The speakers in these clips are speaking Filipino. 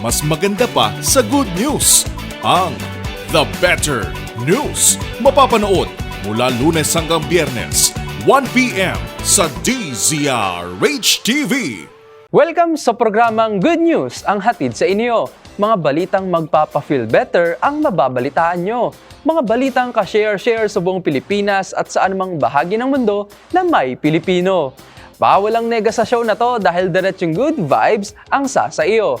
mas maganda pa sa good news. Ang The Better News. Mapapanood mula lunes hanggang biyernes, 1pm sa DZRH TV. Welcome sa programang Good News ang hatid sa inyo. Mga balitang magpapa-feel better ang mababalitaan nyo. Mga balitang ka-share-share sa buong Pilipinas at sa anumang bahagi ng mundo na may Pilipino. Bawal ang nega sa show na to dahil diretsong good vibes ang sasa iyo.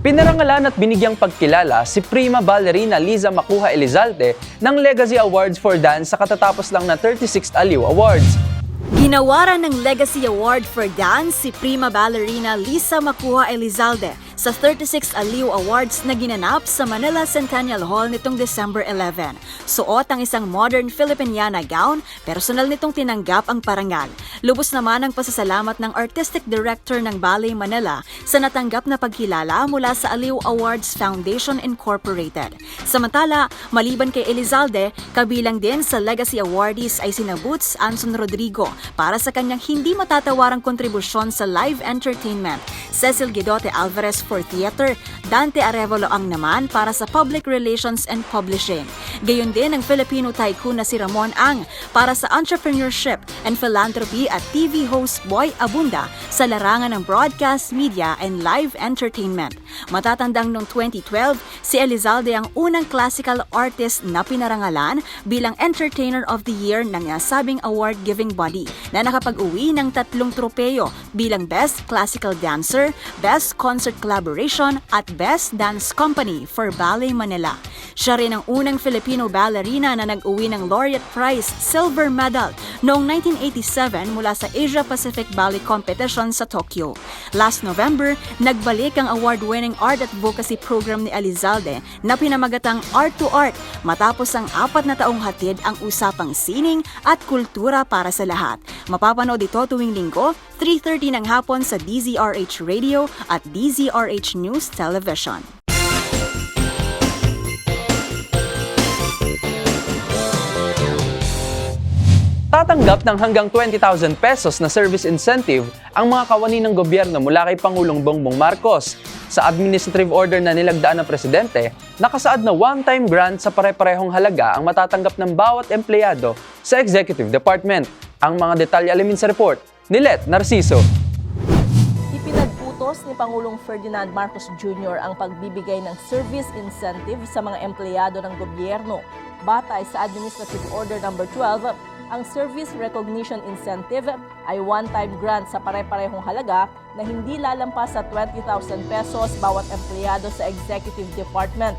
Pinarangalan at binigyang pagkilala si prima ballerina Liza Makuha Elizalde ng Legacy Awards for Dance sa katatapos lang na 36th Aliw Awards. Ginawaran ng Legacy Award for Dance si prima ballerina Lisa Makuha Elizalde sa 36th Aliw Awards na ginanap sa Manila Centennial Hall nitong December 11. Suot ang isang modern Filipiniana gown, personal nitong tinanggap ang parangal. Lubos naman ang pasasalamat ng Artistic Director ng Ballet Manila sa natanggap na pagkilala mula sa Aliw Awards Foundation Incorporated. Samantala, maliban kay Elizalde, kabilang din sa Legacy Awardees ay sina Anson Rodrigo para sa kanyang hindi matatawarang kontribusyon sa live entertainment. Cecil Guidote Alvarez for theater, Dante Arevalo ang naman para sa public relations and publishing. Gayon din ang Filipino tycoon na si Ramon Ang para sa entrepreneurship and philanthropy at TV host Boy Abunda sa larangan ng broadcast, media, and live entertainment. Matatandang noong 2012, si Elizalde ang unang classical artist na pinarangalan bilang Entertainer of the Year ng nasabing award-giving body na nakapag-uwi ng tatlong tropeyo bilang Best Classical Dancer, Best Concert Collaboration at Best Dance Company for Ballet Manila. Siya rin ang unang Filipino ballerina na nag-uwi ng Laureate Prize Silver Medal noong 1987 mula sa Asia Pacific Ballet Competition sa Tokyo. Last November, nagbalik ang award-winning art advocacy program ni Elizalde na pinamagatang Art to Art matapos ang apat na taong hatid ang usapang sining at kultura para sa lahat. Mapapanood ito tuwing linggo, 3.30 ng hapon sa DZRH Radio at DZRH News Television. Tatanggap ng hanggang 20,000 pesos na service incentive ang mga kawani ng gobyerno mula kay Pangulong Bongbong Marcos. Sa administrative order na nilagdaan ng presidente, nakasaad na one-time grant sa pare-parehong halaga ang matatanggap ng bawat empleyado sa executive department. Ang mga detalye alamin sa report ni Let Narciso. Ipinagputos ni Pangulong Ferdinand Marcos Jr. ang pagbibigay ng service incentive sa mga empleyado ng gobyerno. Batay sa Administrative Order No. 12, ang Service Recognition Incentive ay one-time grant sa pare-parehong halaga na hindi lalampas sa 20,000 pesos bawat empleyado sa Executive Department.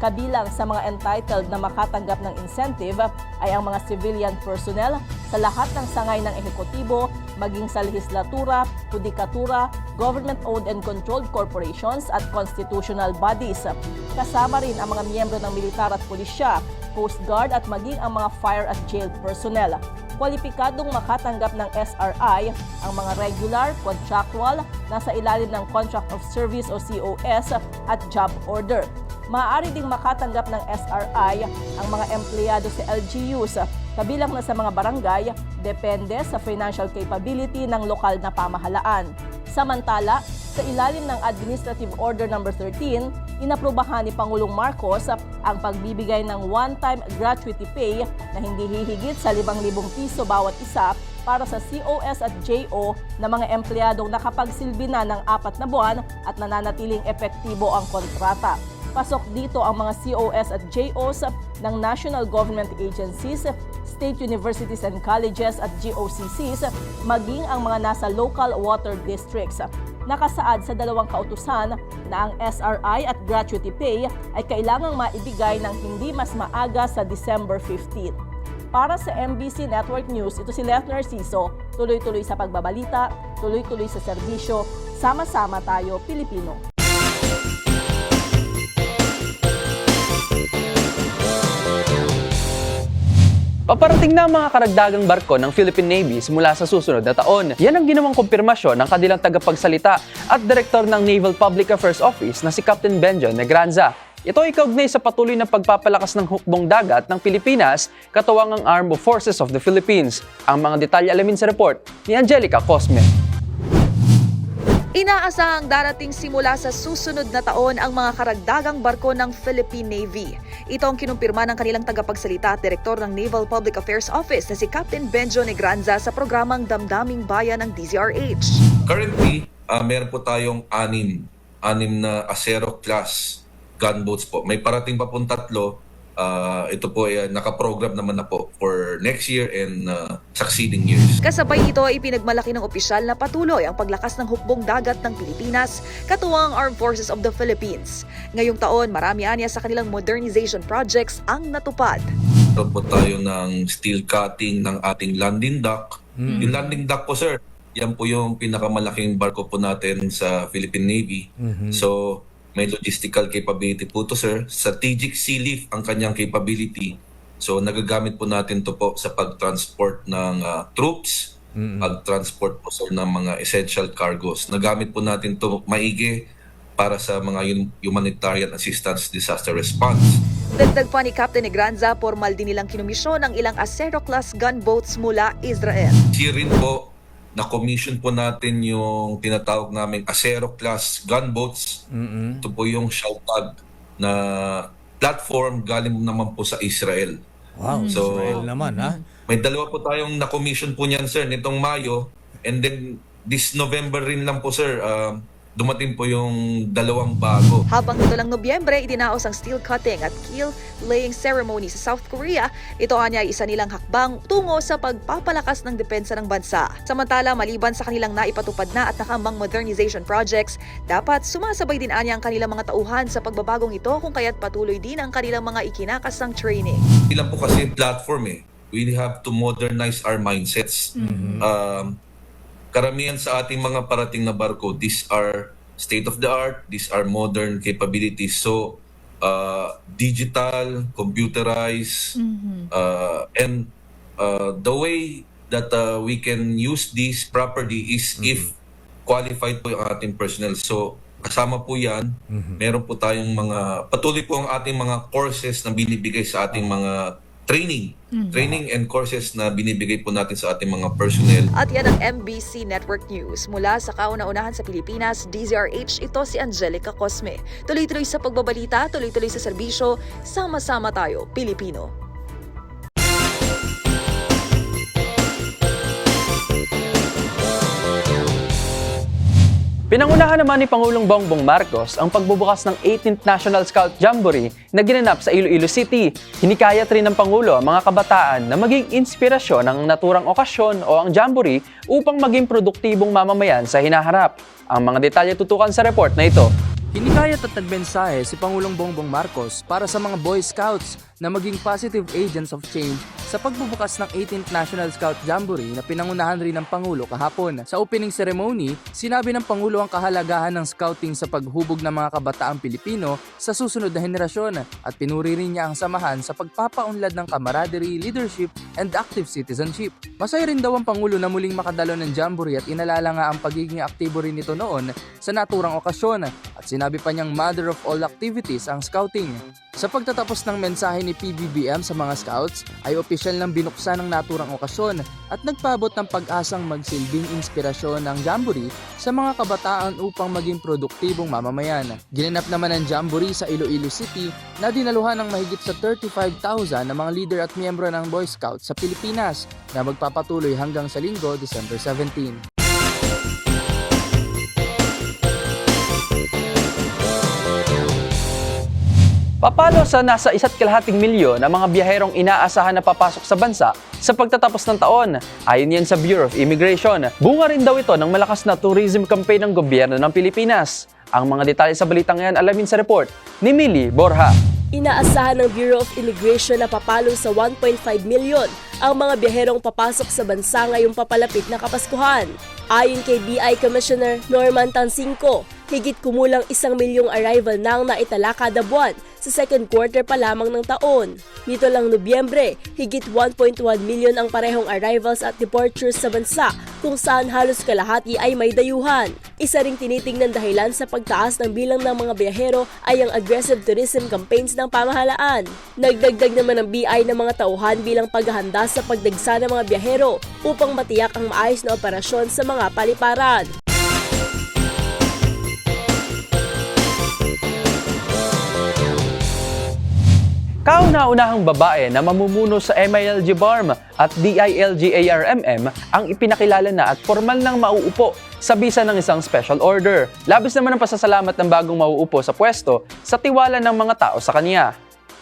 Kabilang sa mga entitled na makatanggap ng incentive ay ang mga civilian personnel sa lahat ng sangay ng ehekutibo, maging sa lehislatura, judikatura, government-owned and controlled corporations at constitutional bodies. Kasama rin ang mga miyembro ng militar at pulisya, Coast Guard at maging ang mga fire at jail personnel. Kwalipikadong makatanggap ng SRI ang mga regular, contractual, nasa ilalim ng Contract of Service o COS at job order. Maaari ding makatanggap ng SRI ang mga empleyado sa LGUs, kabilang na sa mga barangay, depende sa financial capability ng lokal na pamahalaan. Samantala, sa ilalim ng Administrative Order No. 13, inaprubahan ni Pangulong Marcos ang pagbibigay ng one-time gratuity pay na hindi hihigit sa 5,000 piso bawat isa para sa COS at JO na mga empleyadong nakapagsilbi na ng apat na buwan at nananatiling epektibo ang kontrata. Pasok dito ang mga COS at JOs ng national government agencies, state universities and colleges at GOCCs, maging ang mga nasa local water districts. Nakasaad sa dalawang kautusan na ang SRI at gratuity pay ay kailangang maibigay ng hindi mas maaga sa December 15. Para sa MBC Network News, ito si Lef Narciso, tuloy-tuloy sa pagbabalita, tuloy-tuloy sa serbisyo, sama-sama tayo Pilipino. Paparating na ang mga karagdagang barko ng Philippine Navy simula sa susunod na taon. Yan ang ginawang kumpirmasyon ng kanilang tagapagsalita at direktor ng Naval Public Affairs Office na si Captain Benjo Negranza. Ito ay kaugnay sa patuloy na pagpapalakas ng hukbong dagat ng Pilipinas katuwang ang Armed Forces of the Philippines. Ang mga detalye alamin sa report ni Angelica Cosme. Inaasahang darating simula sa susunod na taon ang mga karagdagang barko ng Philippine Navy. Ito ang kinumpirma ng kanilang tagapagsalita at direktor ng Naval Public Affairs Office na si Captain Benjo Negranza sa programang Damdaming Bayan ng DZRH. Currently, uh, meron po tayong anim, anim na Acero class gunboats po. May parating pa pong tatlo. Uh, ito po ay uh, nakaprogram naman na po for next year and uh, succeeding years. Kasabay ito ay pinagmalaki ng opisyal na patuloy ang paglakas ng hukbong dagat ng Pilipinas katuwang ang Armed Forces of the Philippines. Ngayong taon, marami anya sa kanilang modernization projects ang natupad. Meron po tayo ng steel cutting ng ating landing dock. Yung landing dock po sir, yan po yung pinakamalaking barko po natin sa Philippine Navy. So, may logistical capability po to sir. Strategic sea lift ang kanyang capability. So nagagamit po natin to po sa pag-transport ng ah, troops, pag-transport po sir ng mga essential cargos. Nagamit po natin to maigi para sa mga hum- humanitarian assistance disaster response. Dagdag pa ni Captain Negranza, formal din nilang kinumisyon ang ilang Acero-class gunboats mula Israel. Here rin po, na-commission po natin yung tinatawag naming Acero class gunboats. Ito po yung Shaltag na platform galing naman po sa Israel. Wow, So- Israel naman ha. May dalawa po tayong na-commission po niyan, sir, nitong Mayo. And then, this November rin lang po, sir, um, dumating po yung dalawang bago. Habang ito lang Nobyembre, itinaos ang steel cutting at keel laying ceremony sa South Korea. Ito anya ay isa nilang hakbang tungo sa pagpapalakas ng depensa ng bansa. Samantala, maliban sa kanilang naipatupad na at nakambang modernization projects, dapat sumasabay din anya ang kanilang mga tauhan sa pagbabagong ito kung kaya't patuloy din ang kanilang mga ikinakasang training. Ilan po kasi platform eh. We have to modernize our mindsets. Um, karamihan sa ating mga parating na barko, these are state-of-the-art, these are modern capabilities. So, uh, digital, computerized, uh, and uh, the way that uh, we can use these properly is if qualified po yung ating personnel. So, kasama po yan. Meron po tayong mga, patuloy po ang ating mga courses na binibigay sa ating mga training. Training and courses na binibigay po natin sa ating mga personnel. At yan ang MBC Network News. Mula sa kauna-unahan sa Pilipinas, DZRH, ito si Angelica Cosme. Tuloy-tuloy sa pagbabalita, tuloy-tuloy sa serbisyo, sama-sama tayo, Pilipino. Pinangunahan naman ni Pangulong Bongbong Marcos ang pagbubukas ng 18th National Scout Jamboree na ginanap sa Iloilo City. Hinikayat rin ng Pangulo ang mga kabataan na maging inspirasyon ng naturang okasyon o ang Jamboree upang maging produktibong mamamayan sa hinaharap. Ang mga detalye tutukan sa report na ito. Hinikayat at nagmensahe si Pangulong Bongbong Marcos para sa mga Boy Scouts na maging positive agents of change sa pagbubukas ng 18th National Scout Jamboree na pinangunahan rin ng Pangulo kahapon. Sa opening ceremony, sinabi ng Pangulo ang kahalagahan ng scouting sa paghubog ng mga kabataang Pilipino sa susunod na henerasyon at pinuri rin niya ang samahan sa pagpapaunlad ng camaraderie, leadership, and active citizenship. Masaya rin daw ang Pangulo na muling makadalo ng Jamboree at inalala nga ang pagiging aktibo rin nito noon sa naturang okasyon at sinabi pa niyang mother of all activities ang scouting. Sa pagtatapos ng mensahe ni PBBM sa mga scouts ay opisyal nang binuksan ng naturang okasyon at nagpabot ng pag-asang magsilbing inspirasyon ng Jamboree sa mga kabataan upang maging produktibong mamamayan. Ginanap naman ang Jamboree sa Iloilo City na dinaluhan ng mahigit sa 35,000 na mga leader at miyembro ng Boy Scouts sa Pilipinas na magpapatuloy hanggang sa linggo, December 17. Papalo sa nasa isa't kalahating milyon ang mga biyaherong inaasahan na papasok sa bansa sa pagtatapos ng taon. Ayon yan sa Bureau of Immigration. Bunga rin daw ito ng malakas na tourism campaign ng gobyerno ng Pilipinas. Ang mga detalye sa balitang yan alamin sa report ni Millie Borja. Inaasahan ng Bureau of Immigration na papalo sa 1.5 milyon ang mga biyaherong papasok sa bansa ngayong papalapit na Kapaskuhan. Ayon kay BI Commissioner Norman Tansingco, higit kumulang isang milyong arrival na ang naitala kada buwan sa second quarter pa lamang ng taon. Nito lang Nobyembre, higit 1.1 milyon ang parehong arrivals at departures sa bansa kung saan halos kalahati ay may dayuhan. Isa ring tinitingnan dahilan sa pagtaas ng bilang ng mga biyahero ay ang aggressive tourism campaigns ng pamahalaan. Nagdagdag naman ng BI ng mga tauhan bilang paghahanda sa pagdagsa ng mga biyahero upang matiyak ang maayos na operasyon sa mga paliparan. Kauna-unahang babae na mamumuno sa MILG BARM at DILG ARMM ang ipinakilala na at formal nang mauupo sa bisa ng isang special order. Labis naman ang pasasalamat ng bagong mauupo sa pwesto sa tiwala ng mga tao sa kanya.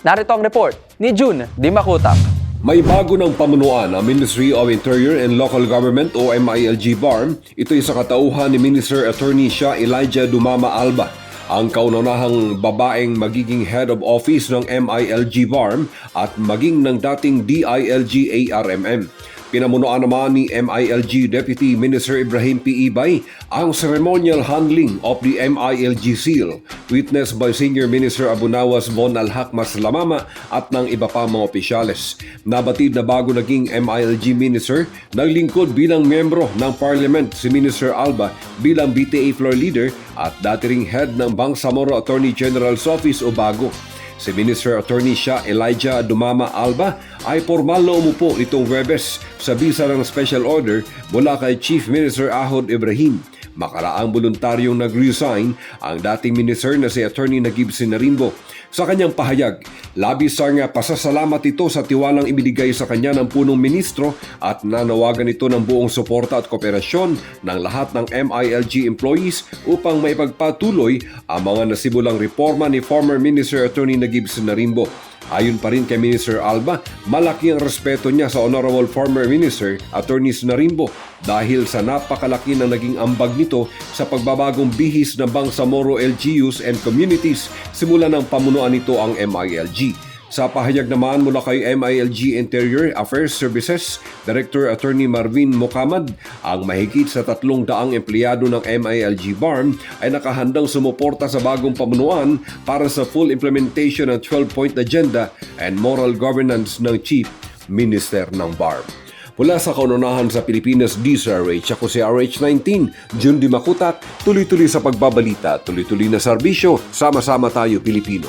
Narito ang report ni June Dimakutak. May bago ng pamunuan ang Ministry of Interior and Local Government o MILG BARM. Ito ay sa katauhan ni Minister Attorney Shah Elijah Dumama Alba. Ang kaunanahang babaeng magiging head of office ng MILG BARM at maging ng dating DILG ARMM. Pinamunuan naman ni MILG Deputy Minister Ibrahim P. Ibay ang ceremonial handling of the MILG seal, witnessed by Senior Minister Abunawas Von Alhakmas Lamama at ng iba pa mga opisyales. Nabatid na bago naging MILG Minister, naglingkod bilang membro ng Parliament si Minister Alba bilang BTA floor leader at dati ring head ng Bangsamoro Attorney General's Office o BAGO. Si Minister Attorney Shah Elijah Dumama Alba ay formal na umupo nitong Webes sa bisa ng special order mula kay Chief Minister Ahod Ibrahim. Makaraang voluntaryong nag-resign ang dating minister na si Attorney Nagib Sinarimbo. Sa kanyang pahayag, labis ang pasasalamat ito sa tiwalang ibinigay sa kanya ng punong ministro at nanawagan ito ng buong suporta at kooperasyon ng lahat ng MILG employees upang maipagpatuloy ang mga nasibulang reforma ni former Minister Attorney Nagib Sinarimbo. Ayon pa rin kay Minister Alba, malaki ang respeto niya sa Honorable Former Minister Attorney Sinarimbo dahil sa napakalaki na naging ambag nito sa pagbabagong bihis ng Bangsamoro LGUs and communities simula ng pamunuan nito ang MILG. Sa pahayag naman mula kay MILG Interior Affairs Services, Director Attorney Marvin Mokamad, ang mahigit sa tatlong daang empleyado ng MILG BARM ay nakahandang sumuporta sa bagong pamunuan para sa full implementation ng 12-point agenda and moral governance ng Chief Minister ng BARM. Mula sa kaununahan sa Pilipinas, DZRH, ako si RH19, Jun Di Makutak, tuloy-tuloy sa pagbabalita, tuloy-tuloy na serbisyo, sama-sama tayo Pilipino.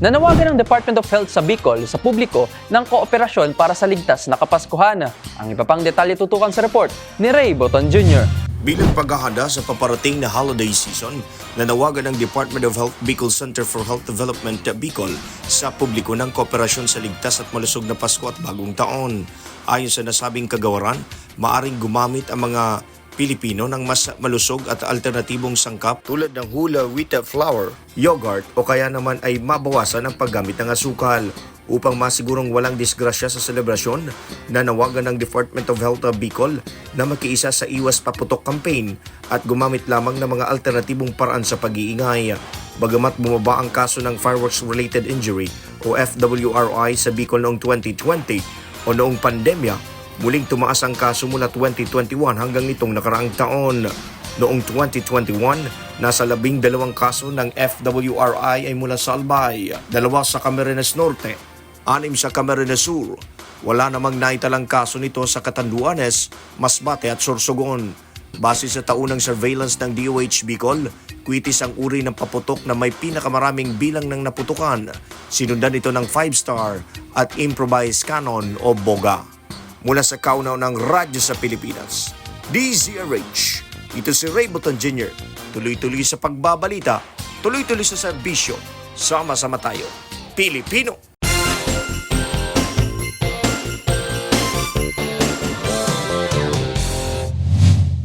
Nanawagan ng Department of Health sa Bicol sa publiko ng kooperasyon para sa ligtas na Kapaskuhan. Ang iba pang detalye tutukan sa report ni Ray Boton Jr. Bilang paghahanda sa paparating na holiday season, nanawagan ng Department of Health Bicol Center for Health Development Bicol sa publiko ng kooperasyon sa ligtas at malusog na Pasko at Bagong Taon. Ayon sa nasabing kagawaran, maaring gumamit ang mga Pilipino ng mas malusog at alternatibong sangkap tulad ng hula wheat flour, yogurt o kaya naman ay mabawasan ang paggamit ng asukal. Upang masigurong walang disgrasya sa selebrasyon, nanawagan ng Department of Health of Bicol na makiisa sa Iwas Paputok campaign at gumamit lamang ng mga alternatibong paraan sa pag-iingay. Bagamat bumaba ang kaso ng fireworks-related injury o FWRI sa Bicol noong 2020 o noong pandemya, muling tumaas ang kaso mula 2021 hanggang nitong nakaraang taon. Noong 2021, nasa labing dalawang kaso ng FWRI ay mula sa Albay, dalawa sa Camarines Norte, anim sa Camarines Sur. Wala namang naitalang kaso nito sa Catanduanes, Masbate at Sorsogon. Base sa taunang surveillance ng DOH Bicol, kwitis ang uri ng paputok na may pinakamaraming bilang ng naputukan. Sinundan ito ng 5-star at improvised cannon o boga mula sa kaunaw ng radyo sa Pilipinas. DZRH. Ito si Ray Buton Jr. Tuloy-tuloy sa pagbabalita, tuloy-tuloy sa serbisyo. Sama-sama tayo. Pilipino.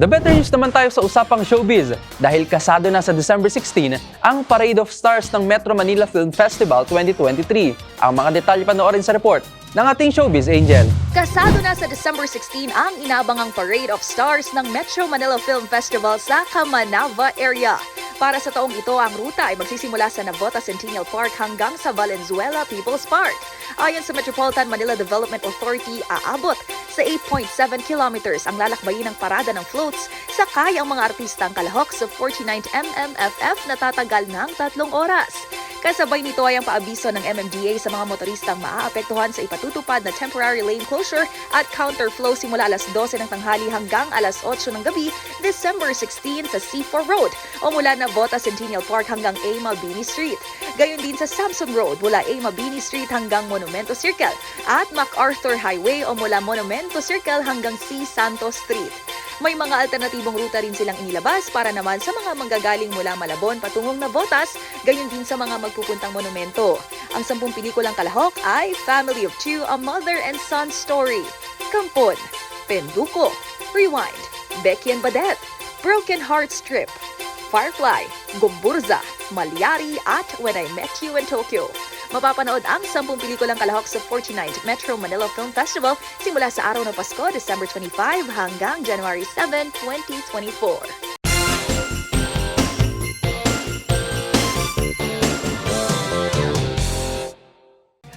The better news naman tayo sa usapang showbiz dahil kasado na sa December 16 ang Parade of Stars ng Metro Manila Film Festival 2023. Ang mga detalye panoorin sa report ng ating showbiz angel. Kasado na sa December 16 ang inaabangang Parade of Stars ng Metro Manila Film Festival sa Camanava area. Para sa taong ito, ang ruta ay magsisimula sa Navota Centennial Park hanggang sa Valenzuela People's Park. Ayon sa Metropolitan Manila Development Authority, aabot sa 8.7 kilometers ang lalakbayin ng parada ng floats sakay ang mga artistang kalahok sa 49th MMFF na tatagal ng tatlong oras. Kasabay nito ay ang paabiso ng MMDA sa mga motoristang maaapektuhan sa ipatutupad na temporary lane closure at counterflow simula alas 12 ng tanghali hanggang alas 8 ng gabi, December 16 sa C4 Road o mula Navota Centennial Park hanggang A. Malbini Street. Gayon din sa Samson Road mula A. Mabini Street hanggang Monumento Circle at MacArthur Highway o mula Monumento Circle hanggang C. Santos Street. May mga alternatibong ruta rin silang inilabas para naman sa mga manggagaling mula Malabon patungong Navotas, gayon din sa mga magpupuntang monumento. Ang sampung pelikulang kalahok ay Family of Two, A Mother and Son Story, Kampon, Penduko, Rewind, Becky and Badette, Broken Heart Strip, Firefly, Gumburza, Malyari at When I Met You in Tokyo. Mapapanood ang 10 pelikulang kalahok sa 49th Metro Manila Film Festival simula sa araw ng Pasko, December 25 hanggang January 7, 2024.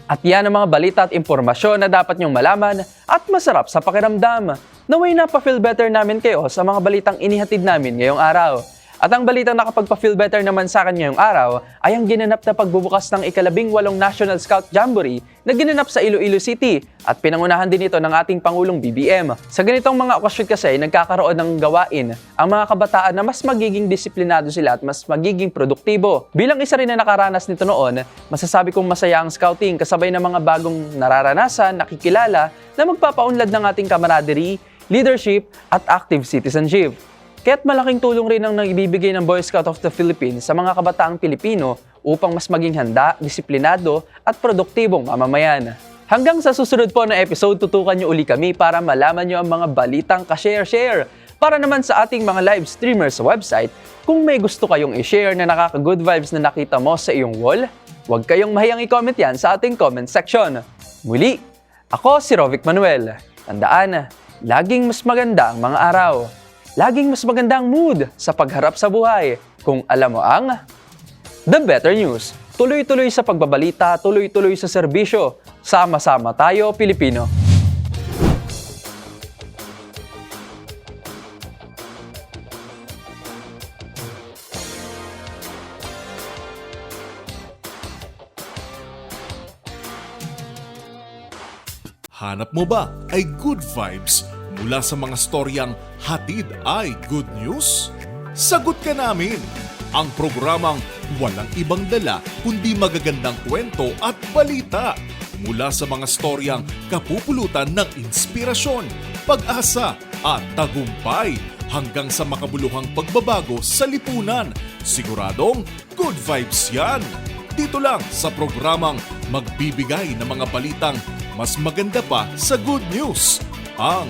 At yan ang mga balita at impormasyon na dapat niyong malaman at masarap sa pakiramdam. Naway na pa-feel better namin kayo sa mga balitang inihatid namin ngayong araw. At ang balitang nakapagpa-feel better naman sa akin ngayong araw ay ang ginanap na pagbubukas ng ikalabing walong National Scout Jamboree na ginanap sa Iloilo City at pinangunahan din ito ng ating Pangulong BBM. Sa ganitong mga okasyon kasi nagkakaroon ng gawain ang mga kabataan na mas magiging disiplinado sila at mas magiging produktibo. Bilang isa rin na nakaranas nito noon, masasabi kong masaya ang scouting kasabay ng mga bagong nararanasan, nakikilala na magpapaunlad ng ating camaraderie, leadership at active citizenship. Kaya't malaking tulong rin ang naibibigay ng Boy Scout of the Philippines sa mga kabataang Pilipino upang mas maging handa, disiplinado at produktibong mamamayan. Hanggang sa susunod po na episode, tutukan niyo uli kami para malaman niyo ang mga balitang ka-share-share. Para naman sa ating mga live streamers sa website, kung may gusto kayong i-share na nakaka-good vibes na nakita mo sa iyong wall, huwag kayong mahiyang i-comment yan sa ating comment section. Muli, ako si Rovic Manuel. Tandaan, laging mas maganda ang mga araw. Laging mas maganda ang mood sa pagharap sa buhay kung alam mo ang The Better News. Tuloy-tuloy sa pagbabalita, tuloy-tuloy sa serbisyo. Sama-sama tayo, Pilipino. Hanap mo ba ay good vibes mula sa mga storyang hatid ay good news? Sagot ka namin! Ang programang walang ibang dala kundi magagandang kwento at balita mula sa mga storyang kapupulutan ng inspirasyon, pag-asa at tagumpay hanggang sa makabuluhang pagbabago sa lipunan. Siguradong good vibes yan! Dito lang sa programang magbibigay ng mga balitang mas maganda pa sa good news. Ang